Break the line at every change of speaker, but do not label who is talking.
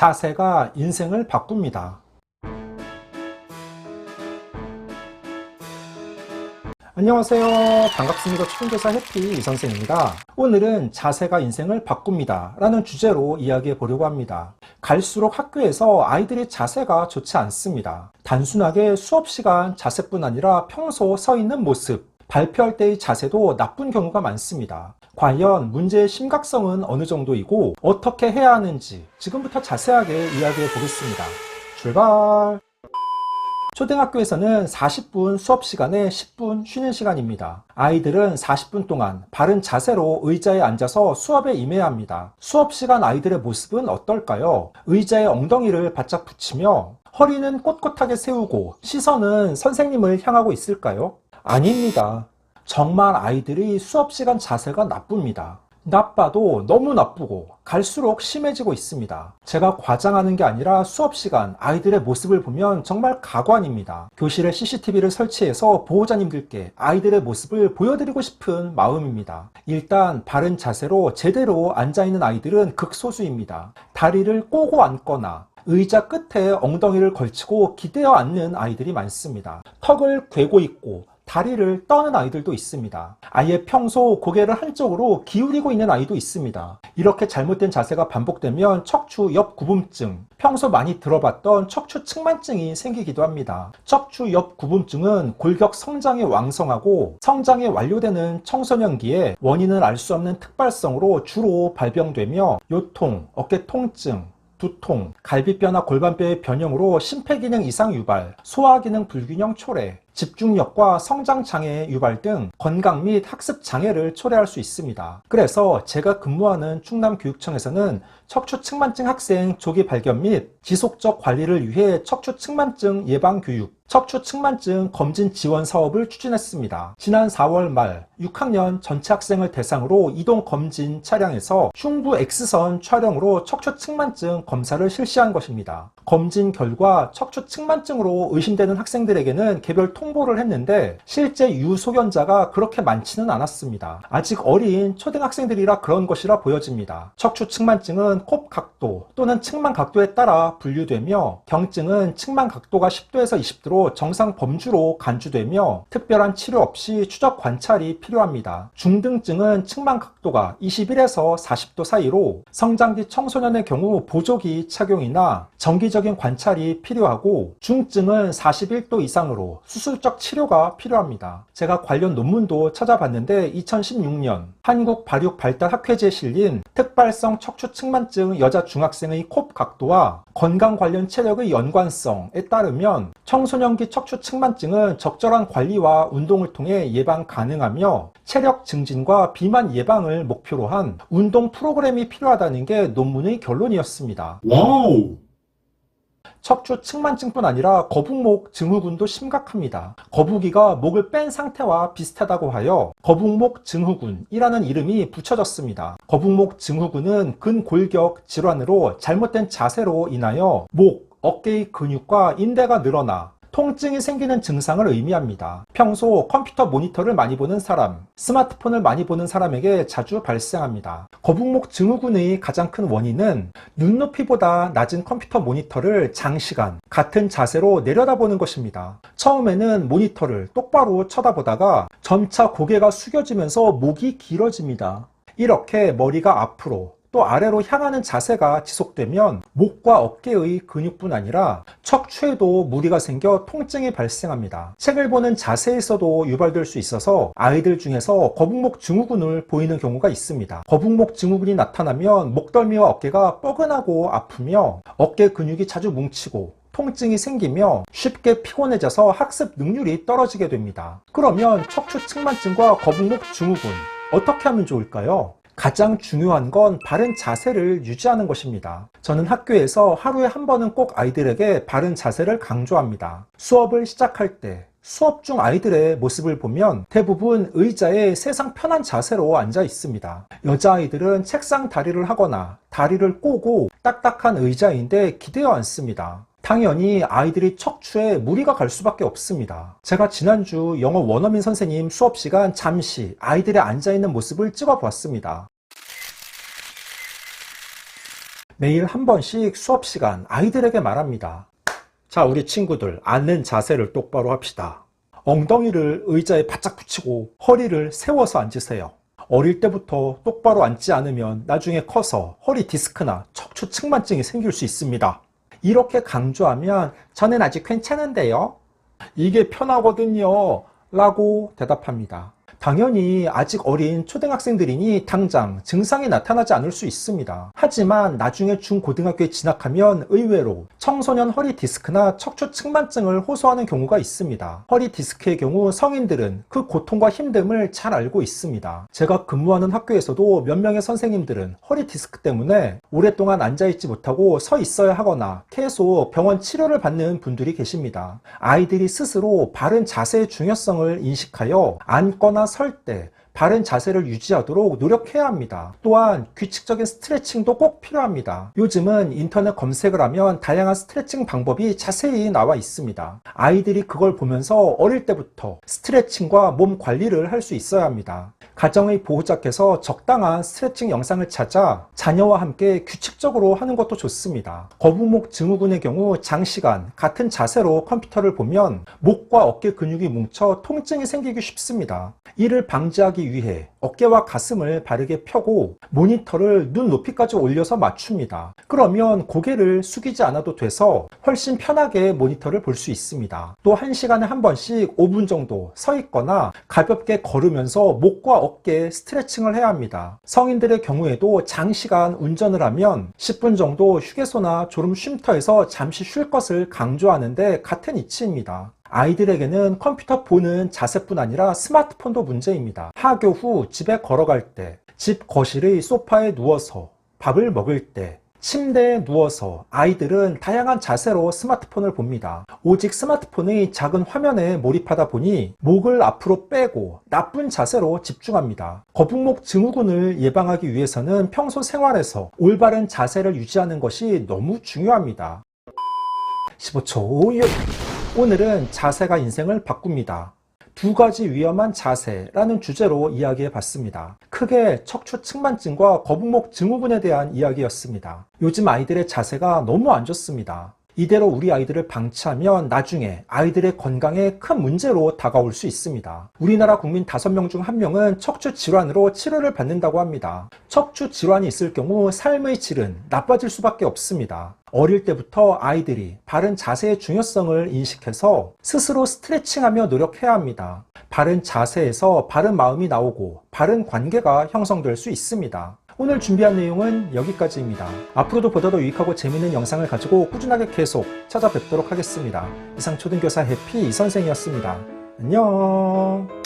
자세가 인생을 바꿉니다. 안녕하세요. 반갑습니다. 초등교사 해피 이선생입니다. 오늘은 자세가 인생을 바꿉니다. 라는 주제로 이야기해 보려고 합니다. 갈수록 학교에서 아이들의 자세가 좋지 않습니다. 단순하게 수업 시간 자세뿐 아니라 평소 서 있는 모습, 발표할 때의 자세도 나쁜 경우가 많습니다. 과연 문제의 심각성은 어느 정도이고 어떻게 해야 하는지 지금부터 자세하게 이야기해 보겠습니다. 출발! 초등학교에서는 40분 수업 시간에 10분 쉬는 시간입니다. 아이들은 40분 동안 바른 자세로 의자에 앉아서 수업에 임해야 합니다. 수업 시간 아이들의 모습은 어떨까요? 의자에 엉덩이를 바짝 붙이며 허리는 꼿꼿하게 세우고 시선은 선생님을 향하고 있을까요? 아닙니다. 정말 아이들이 수업 시간 자세가 나쁩니다. 나빠도 너무 나쁘고 갈수록 심해지고 있습니다. 제가 과장하는 게 아니라 수업 시간 아이들의 모습을 보면 정말 가관입니다. 교실에 CCTV를 설치해서 보호자님들께 아이들의 모습을 보여드리고 싶은 마음입니다. 일단 바른 자세로 제대로 앉아있는 아이들은 극소수입니다. 다리를 꼬고 앉거나 의자 끝에 엉덩이를 걸치고 기대어 앉는 아이들이 많습니다. 턱을 괴고 있고 다리를 떠는 아이들도 있습니다. 아예 평소 고개를 한쪽으로 기울이고 있는 아이도 있습니다. 이렇게 잘못된 자세가 반복되면 척추 옆 구분증, 평소 많이 들어봤던 척추 측만증이 생기기도 합니다. 척추 옆 구분증은 골격 성장이 왕성하고 성장이 완료되는 청소년기에 원인을 알 수 없는 특발성으로 주로 발병되며 요통, 어깨 통증, 두통, 갈비뼈나 골반뼈의 변형으로 심폐기능 이상 유발, 소화기능 불균형 초래, 집중력과 성장 장애 유발 등 건강 및 학습 장애를 초래할 수 있습니다. 그래서 제가 근무하는 충남교육청에서는 척추 측만증 학생 조기 발견 및 지속적 관리를 위해 척추 측만증 예방 교육, 척추 측만증 검진 지원 사업을 추진했습니다. 지난 4월 말 6학년 전체 학생을 대상으로 이동 검진 차량에서 흉부 X선 촬영으로 척추 측만증 검사를 실시한 것입니다. 검진 결과 척추 측만증으로 의심되는 학생들에게는 개별 통보를 했는데 실제 유소견자가 그렇게 많지는 않았습니다. 아직 어린 초등학생들이라 그런 것이라 보여집니다. 척추 측만증은 콥 각도 또는 측만 각도에 따라 분류되며 경증은 측만 각도가 10도에서 20도로 정상 범주로 간주되며 특별한 치료 없이 추적 관찰이 필요합니다. 중등증은 측만 각도가 21에서 40도 사이로 성장기 청소년의 경우 보조기 착용이나 정기적인 관찰이 필요하고 중증은 41도 이상으로 수술적 치료가 필요합니다. 제가 관련 논문도 찾아봤는데 2016년 한국 발육 발달 학회지에 실린 특발성 척추 측만증 여자 중학생의 콥 각도와 건강 관련 체력의 연관성에 따르면 청소년기 척추 측만증은 적절한 관리와 운동을 통해 예방 가능하며 체력 증진과 비만 예방을 목표로 한 운동 프로그램이 필요하다는 게 논문의 결론이었습니다.
와우!
척추 측만증뿐 아니라 거북목 증후군도 심각합니다. 거북이가 목을 뺀 상태와 비슷하다고 하여 거북목 증후군이라는 이름이 붙여졌습니다. 거북목 증후군은 근골격 질환으로 잘못된 자세로 인하여 목, 어깨의 근육과 인대가 늘어나 통증이 생기는 증상을 의미합니다. 평소 컴퓨터 모니터를 많이 보는 사람, 스마트폰을 많이 보는 사람에게 자주 발생합니다. 거북목 증후군의 가장 큰 원인은 눈높이보다 낮은 컴퓨터 모니터를 장시간 같은 자세로 내려다보는 것입니다. 처음에는 모니터를 똑바로 쳐다보다가 점차 고개가 숙여지면서 목이 길어집니다. 이렇게 머리가 앞으로 또 아래로 향하는 자세가 지속되면 목과 어깨의 근육뿐 아니라 척추에도 무리가 생겨 통증이 발생합니다. 책을 보는 자세에서도 유발될 수 있어서 아이들 중에서 거북목 증후군을 보이는 경우가 있습니다. 거북목 증후군이 나타나면 목덜미와 어깨가 뻐근하고 아프며 어깨 근육이 자주 뭉치고 통증이 생기며 쉽게 피곤해져서 학습 능률이 떨어지게 됩니다. 그러면 척추 측만증과 거북목 증후군 어떻게 하면 좋을까요? 가장 중요한 건 바른 자세를 유지하는 것입니다. 저는 학교에서 하루에 한 번은 꼭 아이들에게 바른 자세를 강조합니다. 수업을 시작할 때, 수업 중 아이들의 모습을 보면 대부분 의자에 세상 편한 자세로 앉아 있습니다. 여자아이들은 책상 다리를 하거나 다리를 꼬고 딱딱한 의자인데 기대어 앉습니다. 당연히 아이들이 척추에 무리가 갈 수밖에 없습니다. 제가 지난주 영어 원어민 선생님 수업 시간 잠시 아이들이 앉아있는 모습을 찍어 보았습니다. 매일 한 번씩 수업 시간 아이들에게 말합니다. 자, 우리 친구들, 앉는 자세를 똑바로 합시다. 엉덩이를 의자에 바짝 붙이고 허리를 세워서 앉으세요. 어릴 때부터 똑바로 앉지 않으면 나중에 커서 허리 디스크나 척추 측만증이 생길 수 있습니다. 이렇게 강조하면 저는 아직 괜찮은데요. 이게 편하거든요. 라고 대답합니다. 당연히 아직 어린 초등학생들이니 당장 증상이 나타나지 않을 수 있습니다. 하지만 나중에 중고등학교에 진학하면 의외로 청소년 허리 디스크나 척추 측만증을 호소하는 경우가 있습니다. 허리 디스크의 경우 성인들은 그 고통과 힘듦을 잘 알고 있습니다. 제가 근무하는 학교에서도 몇 명의 선생님들은 허리 디스크 때문에 오랫동안 앉아있지 못하고 서 있어야 하거나 계속 병원 치료를 받는 분들이 계십니다. 아이들이 스스로 바른 자세의 중요성을 인식하여 앉거나 설 때 바른 자세를 유지하도록 노력해야 합니다. 또한 규칙적인 스트레칭도 꼭 필요합니다. 요즘은 인터넷 검색을 하면 다양한 스트레칭 방법이 자세히 나와 있습니다. 아이들이 그걸 보면서 어릴 때부터 스트레칭과 몸 관리를 할 수 있어야 합니다. 가정의 보호자께서 적당한 스트레칭 영상을 찾아 자녀와 함께 규칙적으로 하는 것도 좋습니다. 거북목 증후군의 경우 장시간 같은 자세로 컴퓨터를 보면 목과 어깨 근육이 뭉쳐 통증이 생기기 쉽습니다. 이를 방지하기 위해 어깨와 가슴을 바르게 펴고 모니터를 눈 높이까지 올려서 맞춥니다. 그러면 고개를 숙이지 않아도 돼서 훨씬 편하게 모니터를 볼 수 있습니다. 또 1시간에 한 번씩 5분 정도 서 있거나 가볍게 걸으면서 목과 어깨 스트레칭을 해야 합니다. 성인들의 경우에도 장시간 운전을 하면 10분 정도 휴게소나 졸음 쉼터에서 잠시 쉴 것을 강조하는데 같은 이치입니다. 아이들에게는 컴퓨터 보는 자세뿐 아니라 스마트폰도 문제입니다. 하교 후 집에 걸어갈 때, 집 거실의 소파에 누워서 밥을 먹을 때, 침대에 누워서 아이들은 다양한 자세로 스마트폰을 봅니다. 오직 스마트폰의 작은 화면에 몰입하다 보니 목을 앞으로 빼고 나쁜 자세로 집중합니다. 거북목 증후군을 예방하기 위해서는 평소 생활에서 올바른 자세를 유지하는 것이 너무 중요합니다. 15초 예. 오늘은 자세가 인생을 바꿉니다. 두 가지 위험한 자세라는 주제로 이야기해 봤습니다. 크게 척추 측만증과 거북목 증후군에 대한 이야기였습니다. 요즘 아이들의 자세가 너무 안 좋습니다. 이대로 우리 아이들을 방치하면 나중에 아이들의 건강에 큰 문제로 다가올 수 있습니다. 우리나라 국민 5명 중 1명은 척추 질환으로 치료를 받는다고 합니다. 척추 질환이 있을 경우 삶의 질은 나빠질 수밖에 없습니다. 어릴 때부터 아이들이 바른 자세의 중요성을 인식해서 스스로 스트레칭하며 노력해야 합니다. 바른 자세에서 바른 마음이 나오고 바른 관계가 형성될 수 있습니다. 오늘 준비한 내용은 여기까지입니다. 앞으로도 보다 더 유익하고 재미있는 영상을 가지고 꾸준하게 계속 찾아뵙도록 하겠습니다. 이상 초등교사 해피 이선생이었습니다. 안녕.